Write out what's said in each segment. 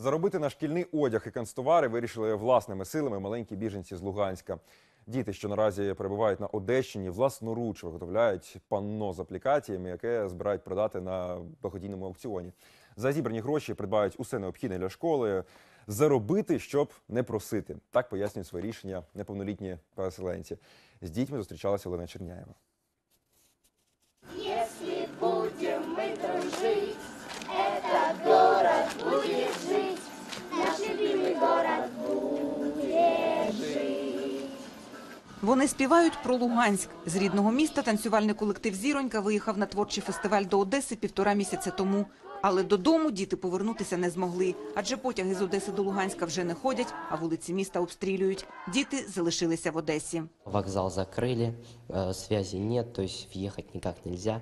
Заробити на шкільний одяг і канцтовари вирішили власними силами маленькі біженці з Луганська. Діти, що наразі перебувають на Одещині, власноруч виготовляють панно з аплікаціями, яке збирають продати на благодійному аукціоні. За зібрані гроші придбають усе необхідне для школи. Заробити, щоб не просити. Так пояснюють своє рішення неповнолітні переселенці. З дітьми зустрічалася Олена Черняєва. Вони співають про Луганськ. З рідного міста танцювальний колектив Зіронька виїхав на творчий фестиваль до Одеси півтора місяця тому. Але додому діти повернутися не змогли, адже потяги з Одеси до Луганська вже не ходять, а вулиці міста обстрілюють. Діти залишилися в Одесі. Вокзал закрыли, э, связи нет, то есть въехать никак нельзя.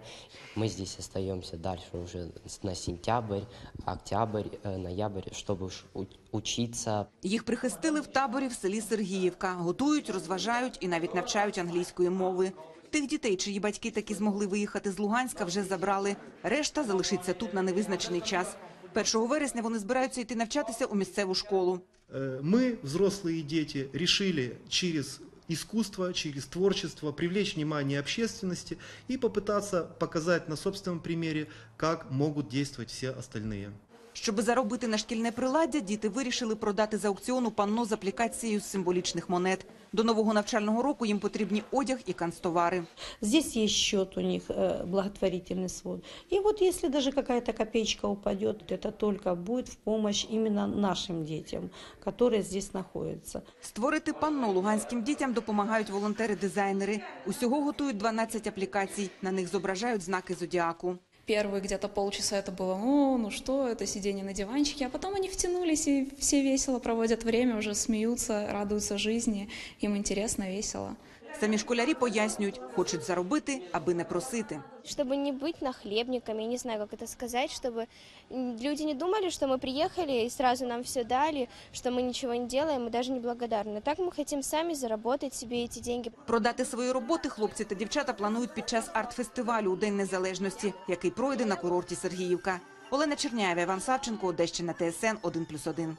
Мы здесь остаемся дальше уже с- на сентябрь, октябрь, э, ноябрь, чтобы уж у- учиться. Їх прихистили в таборі в селі Сергіївка. Готують, розважають і навіть навчають англійської мови. Тих дітей, чиї батьки таки змогли виїхати з Луганська, вже забрали. Решта залишиться тут на невизначений час. 1 вересня вони збираються йти навчатися у місцеву школу. Э, Мы, взрослые дети, решили через искусство, через творчество привлечь внимание общественности и попытаться показать на собственном примере, как могут действовать все остальные. Щоби заробити на шкільне приладдя, діти вирішили продати з аукціону панно з аплікацією з символічних монет. До нового навчального року їм потрібні одяг і канцтовари. Здесь есть счет у них э, благотворительный свой. И вот если даже какая-то копеечка упадет, это только будет в помощь именно нашим детям, которые здесь находятся. Створити панно луганським дітям допомагають волонтери-дизайнери. Усього готують 12 аплікацій. На них зображають знаки зодіаку. Первые где-то полчаса это было, ну, ну что, это сидение на диванчике, а потом они втянулись, и все весело проводят время, уже смеются, радуются жизни, им интересно, весело. Самі школярі пояснюють, хочуть заробити, аби не просити. Чтобы не быть нахлебниками, я не знаю, как это сказать, чтобы м, люди не думали, что мы приехали и сразу нам все дали, что мы ничего не делаем и даже не благодарны. Так мы хотим сами заработать себе эти деньги. Продати свої роботи хлопці та дівчата планують під час арт-фестивалю у День Незалежності, який пройде на курорті Сергіївка. Олена Черняєва, Іван Савченко, Одещина, ТСН 1+,1.